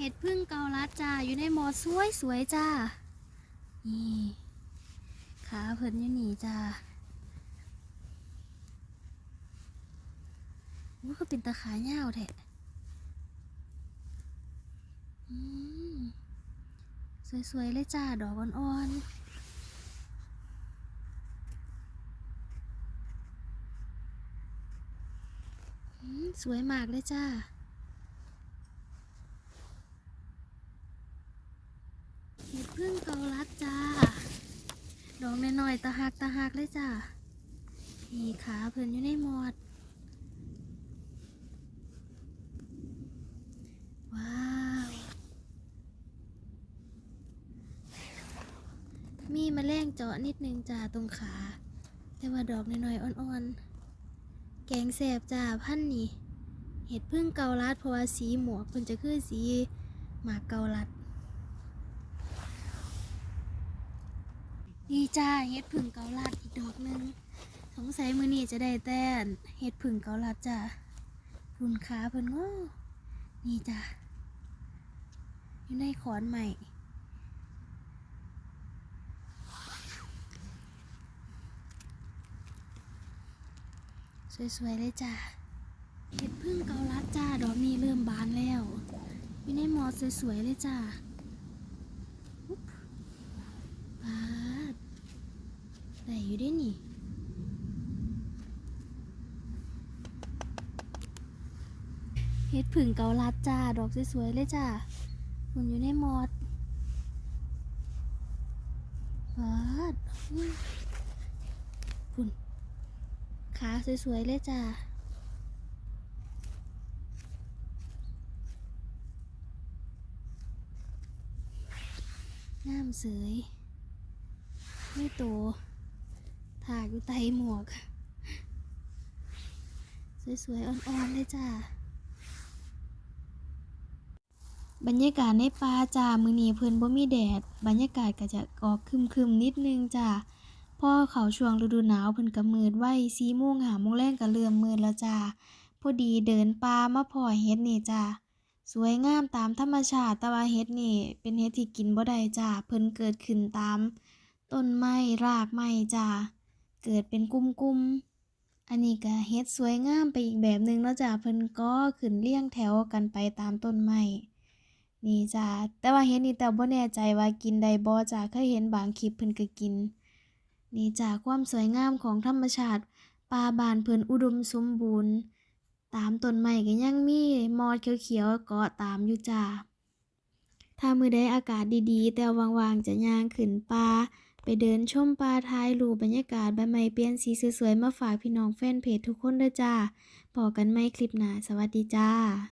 เห็ดพึ่งเกาลัดจ้า อยู่ในหมอสวยสวยๆจ้า นี่ขาเพิ่นอยู่นี่จ้าว่าก็เป็นตะขาเงาแท้สวยๆเลยจ้า ดอกอ่อนๆสวยมากเลยจ้า เห็ด พึ่งเกาลัดจ้า ดอกน้อยๆตะหักตะหักเลยจ้านี่ขาเพิ่นอยู่ในหมอด ว้าว มีมแมลงเจาะนิดนึงจ้าตรงขา แต่ว่าดอกน้อยๆอ่อนๆ แกงแสบจ้าพันนี่ เห็ดพึ่งเกาลัดเพราะว่าสีหมวกเพิ่นจะคือสีหมากเกาลัด นี่จ้าเห็ดผึ่งเกาลัดอีกดอกหนึ่งสงสัยมือนี้จะได้แต่เห็ดผึ่งเกาลัดจ้าคุณขาเพิ่นโง่นี่จ้าอยู่ในขอนใหม่สวยๆเลยจ้าเห็ดพึ่งเกาลัดจ้า ดอกนี้เริ่มบานแล้วอยู่ในหมอสวยๆเลยจ้าบาด แต่อยู่ได้นี่เฮ็ดผึ่งเกาลัดจ้า ดอกสวยๆเลยจ้ามันอยู่ในมอดวาดฝุ่นขาสวยๆเลยจ้างามเสยไม่โต ถากอยู่ใต้หมวก สวยๆ อ่อนๆ เลยจ้า บรรยากาศในป่าจ้า มือนี้เพิ่นบ่มีแดด บรรยากาศก็จะออกคึมๆ นิดนึงจ้าพอเขาช่วงฤดูหนาวเพิ่นก็มืดไว้4โมง5โมงแลงก็เริ่มมืดแล้วจ้าพอดีเดินป่ามาพ้อเฮ็ดนี่จ้าสวยงามตามธรรมชาติแต่ว่าเฮ็ดนี่ เป็นเฮ็ดที่กินบ่ได้จ้าเพิ่นเกิดขึ้นตามต้นไม้รากไม้จ้า เกิดเป็นกุ้มๆ อันนี้ก็เฮ็ดสวยงามไปอีกแบบหนึ่งแล้วจ้าเพิ่นก็ขึ้นเรียงแถวกันไปตามต้นไม้นี่จ้าแต่ว่าเฮ็ดนี่แต่บ่แน่ใจว่ากินได้บ่จ้าเคยเห็นบางคลิปเพิ่นก็กิน นี่จ้าความสวยงามของธรรมชาติป่าบานเพิ่นอุดมสมบูรณ์ ตามต้นไม้ก็ยังมีมอดเขียวๆเกาะตามอยู่จ้าถ้ามือใดอากาศดีๆ แต่ว่างๆ จะย่างขึ้นป่า ไปเดินชมป่าท้ายรูปบรรยากาศใบไม้เปลี่ยนสีสวยๆมาฝากพี่น้องแฟนเพจทุกคนเด้อจ้าพอกันไหมคลิปหน้า สวัสดีจ้า